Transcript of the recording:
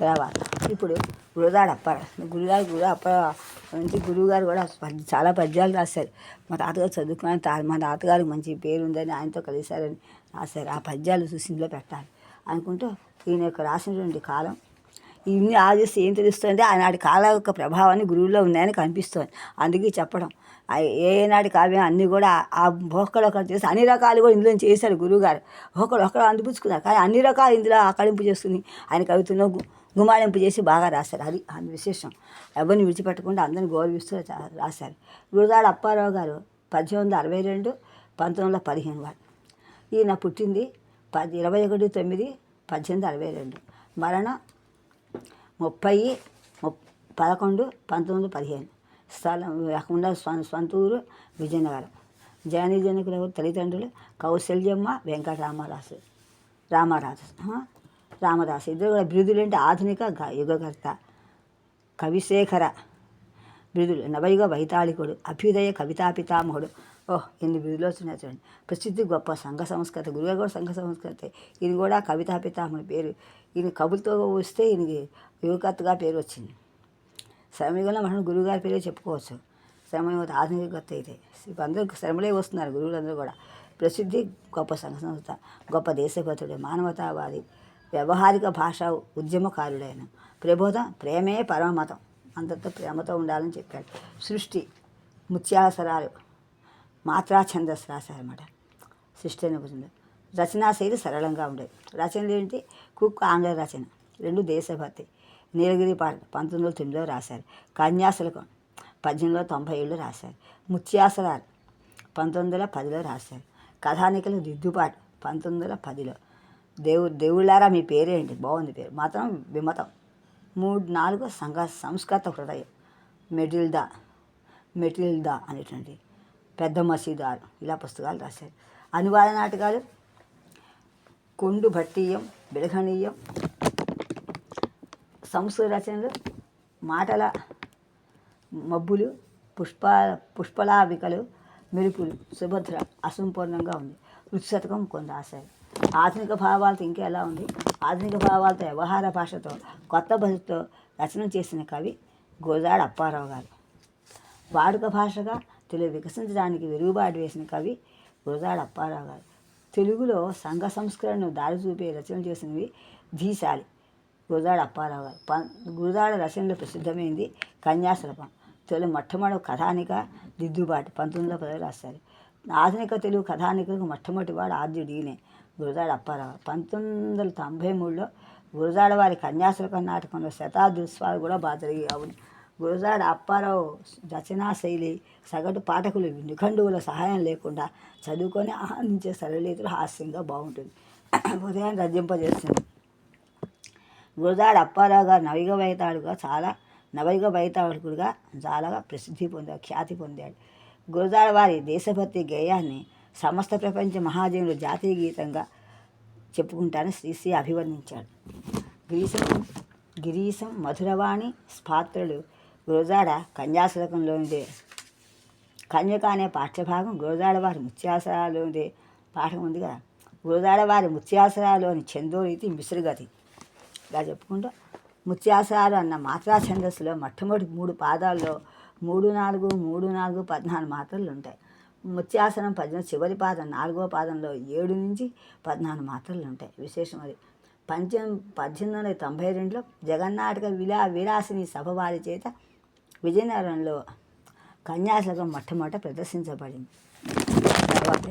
తర్వాత ఇప్పుడు గురుదాడు అప్పారు గురుగారు కూడా అప్ప మంచి గురువుగారు కూడా పద్య- చాలా పద్యాలు రాశారు. మా తాతగారు చదువుకున్నాను తా మా తాతగారికి మంచి పేరు ఉందని ఆయనతో కలిశారని రాశారు. ఆ పద్యాలు చూసి పెట్టాలి అనుకుంటూ ఈయన యొక్క రాసినటువంటి కాలం ఇన్ని ఆలోచిస్తే ఏం తెలుస్తుందంటే ఆనాటి కాల యొక్క ప్రభావాన్ని గురువులో ఉన్నాయని కనిపిస్తుంది. అందుకే చెప్పడం. ఏనాటి కావ్యం అన్నీ కూడా ఆ ఒక్కడు ఒకటి చేసి అన్ని రకాలు కూడా ఇందులో చేశారు గురువుగారు. ఒకడు ఒకడు అందిపుచ్చుకున్నారు. కానీ అన్ని రకాలు ఇందులో ఆకలింపు చేసుకుని ఆయన కవితలో గు- గుమాళింపు చేసి బాగా రాశారు. అది అది విశేషం. ఎవరిని విడిచిపెట్టకుండా అందరిని గౌరవిస్తూ రాశారు. గురుదాడ అప్పారావు గారు పద్దెనిమిది వందల అరవై రెండు పంతొమ్మిది వందల పదిహేను వాడు ఈయన పుట్టింది పది ఇరవై ఒకటి తొమ్మిది పద్దెనిమిది అరవై రెండు. మరణం ముప్పై పదకొండు పంతొమ్మిది వందల పదిహేను. స్థలం కాకుండా సొంత ఊరు విజయనగరం. జనని తల్లిదండ్రులు కౌశల్యమ్మ వెంకటరామరాజు రామరాజు. రామదాసు. ఇద్దరు కూడా బిరుదులు అంటే ఆధునిక యుగకర్త కవిశేఖర బిరుదులు. నవయుగ వైతాళికుడు అభ్యుదయ కవితా పితామహుడు. ఓహ్ ఎన్ని బిరుదులు వస్తున్నాయి చూడండి. ప్రసిద్ధి గొప్ప సంఘ సంస్కృత గురుగారు కూడా సంఘ సంస్కృత ఇది కూడా కవితా పితామహుడి పేరు. ఈయన కవులతో వస్తే ఈయనకి యువకర్తగా పేరు వచ్చింది. సమయంలో మనం గురువుగారి పేరే చెప్పుకోవచ్చు. శ్రమ ఆధునిక కొత్త అయితే. ఇప్పుడు అందరూ శ్రమలే వస్తున్నారు గురువులందరూ కూడా. ప్రసిద్ధి గొప్ప సంఘ సంస్థ గొప్ప దేశభక్తుడు మానవతావాది వ్యవహారిక భాష ఉద్యమకారుడైన ప్రబోధ ప్రేమే పరమమతం. అంతతో ప్రేమతో ఉండాలని చెప్పాడు. సృష్టి ముత్యాసరాలు మాత్రా రాశారు రాశారన్నమాట. సృష్టి అనే పుస్తకం. రచనా శైలి సరళంగా ఉండేది. రచనలు ఏంటి? కుక్ ఆంగ్ల రచన. రెండు దేశభక్తి. నీలగిరి పాట పంతొమ్మిది వందల తొమ్మిదిలో రాశారు. కన్యాశులకం పద్దెనిమిది వందల తొంభై ఏళ్ళు రాశారు. ముత్యాసరాలు పంతొమ్మిది వందల పదిలో రాశారు. కథానికలు దిద్దుబాటు పంతొమ్మిది వందల పదిలో. దేవు దేవుళ్ళారా మీ పేరేంటి? బాగుంది పేరు. మాత్రం విమతం. మూడు నాలుగు సంఘ సంస్కృత హృదయం. మెటిల్దా మెటిల్దా అనేటువంటి పెద్ద మసీదారు. ఇలా పుస్తకాలు రాశారు. అనువాద నాటకాలు. కొండు భట్టీయం బిడఘనీయం సంస్కృత రచనలు. మాటల మబ్బులు పుష్ప పుష్పలావికలు మెరుపులు. సుభద్ర అసంపూర్ణంగా ఉంది. రుచిశతకం కొన్ని రాశారు. ఆధునిక భావాలతో ఇంకా ఎలా ఉంది? ఆధునిక భావాలతో వ్యవహార భాషతో కొత్త భజతో రచన చేసిన కవి గోదాడ అప్పారావు గారు. వాడుక భాషగా తెలుగు వికసించడానికి వెలుగుబాటు వేసిన కవి గురదాడ అప్పారావు గారు. తెలుగులో సంఘ సంస్కరణను దారి చూపే రచనలు చేసినవి ధీశాలి గురదాడ అప్పారావు గారు. ప గురదాడ రచనలో ప్రసిద్ధమైంది కన్యాశిల్పం. తెలుగు మొట్టమొదటి కథానిక దిద్దుబాటు పంతొమ్మిది వందల పదవి రాశారు. ఆధునిక తెలుగు కథానికలకు మొట్టమొదటి వాడు ఆద్యుడు ఈయనే. గురజాడ అప్పారావు పంతొమ్మిది వందల తొంభై మూడులో గురజాడ వారి కన్యాశుల్కం నాటకంలో శతాబ్ది ఉత్సవాలు కూడా బాగా జరిగాయి. గురజాడ అప్పారావు రచనా శైలి సగటు పాఠకులు నిఘంటువుల సహాయం లేకుండా చదువుకొని ఆనందించే సరళీతులు హాస్యంగా బాగుంటుంది. ఉదయాన్ని రద్దింపజేస్తుంది గురజాడ అప్పారావు గారు నవిగ వైతాడుగా చాలా నవయుగ వైతాళికుడిగా చాలా ప్రసిద్ధి పొందాడు ఖ్యాతి పొందాడు. గురజాడ వారి దేశభక్తి గేయాన్ని సమస్త ప్రపంచ మహాదేవులు జాతీయ గీతంగా చెప్పుకుంటానని శ్రీశ్రీ అభివర్ణించాడు. గ్రీసం గిరీశం మధురవాణి స్పాత్రులు గురజాడ కన్యాశులకంలోనిదే. కన్యక అనే పాఠ్యభాగం గురజాడ వారి ముత్యాసరాలోనిదే పాఠం ఉంది కదా. గురజాడ వారి ముత్యాసరాలోని చందోరీతి మిశ్రగతి. ఇలా చెప్పుకుంటూ ముత్యాసరాలు అన్న మాత్రా ఛందస్సులో మొట్టమొదటి మూడు పాదాల్లో మూడు నాలుగు మూడు నాలుగు పద్నాలుగు మాత్రలు ఉంటాయి. ముత్యాసనం పద్యం చివరి పాదం నాలుగో పాదంలో ఏడు నుంచి పద్నాలుగు మాత్రలు ఉంటాయి. విశేషం అది. పంచం పద్దెనిమిది వందల తొంభై రెండులో జగన్నాటక విలా విలాసిని సభ వారి చేత విజయనగరంలో కన్యాశకం మొట్టమొదట ప్రదర్శించబడింది. తర్వాత